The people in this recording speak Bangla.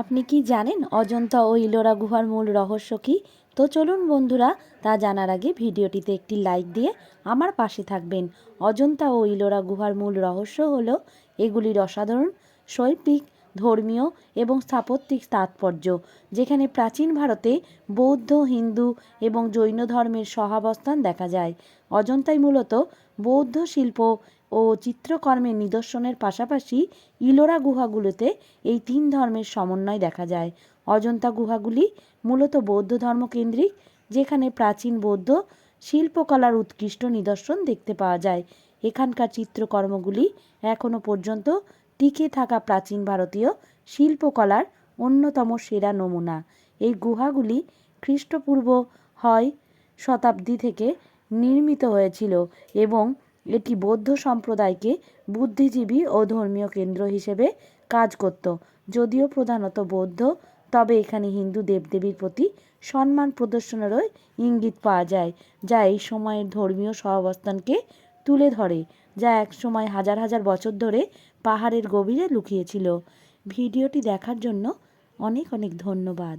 আপনি কি জানেন অজন্তা ও ইলোরা গুহার মূল রহস্য কী? তো চলুন বন্ধুরা, তা জানার আগে ভিডিওটিতে একটি লাইক দিয়ে আমার পাশে থাকবেন। অজন্তা ও ইলোরা গুহার মূল রহস্য হল এগুলির অসাধারণ, শৈল্পিক, ধর্মীয় এবং স্থাপত্যিক তাৎপর্য, যেখানে প্রাচীন ভারতে বৌদ্ধ, হিন্দু এবং জৈন ধর্মের সহাবস্থান দেখা যায়। অজন্তায় মূলত বৌদ্ধ শিল্প ও চিত্রকর্মের নিদর্শনের পাশাপাশি ইলোরা গুহাগুলোতে এই তিন ধর্মের সমন্বয় দেখা যায়। অজন্তা গুহাগুলি মূলত বৌদ্ধ ধর্মকেন্দ্রিক, যেখানে প্রাচীন বৌদ্ধ শিল্পকলার উৎকৃষ্ট নিদর্শন দেখতে পাওয়া যায়। এখানকার চিত্রকর্মগুলি এখনও পর্যন্ত টিকে থাকা প্রাচীন ভারতীয় শিল্পকলার অন্যতম সেরা নমুনা। এই গুহাগুলি খ্রিস্টপূর্ব হয় শতাব্দী থেকে নির্মিত হয়েছিল এবং এটি বৌদ্ধ সম্প্রদায়কে বুদ্ধিজীবী ও ধর্মীয় কেন্দ্র হিসেবে কাজ করত। যদিও প্রধানত বৌদ্ধ, তবে এখানে হিন্দু দেবদেবীর প্রতি সম্মান প্রদর্শনেরও ইঙ্গিত পাওয়া যায়, যা এই সময়ের ধর্মীয় সহাবস্থানকে তুলে ধরে, যা এক সময় হাজার হাজার বছর ধরে পাহাড়ের গভীরে লুকিয়েছিল। ভিডিওটি দেখার জন্য অনেক অনেক ধন্যবাদ।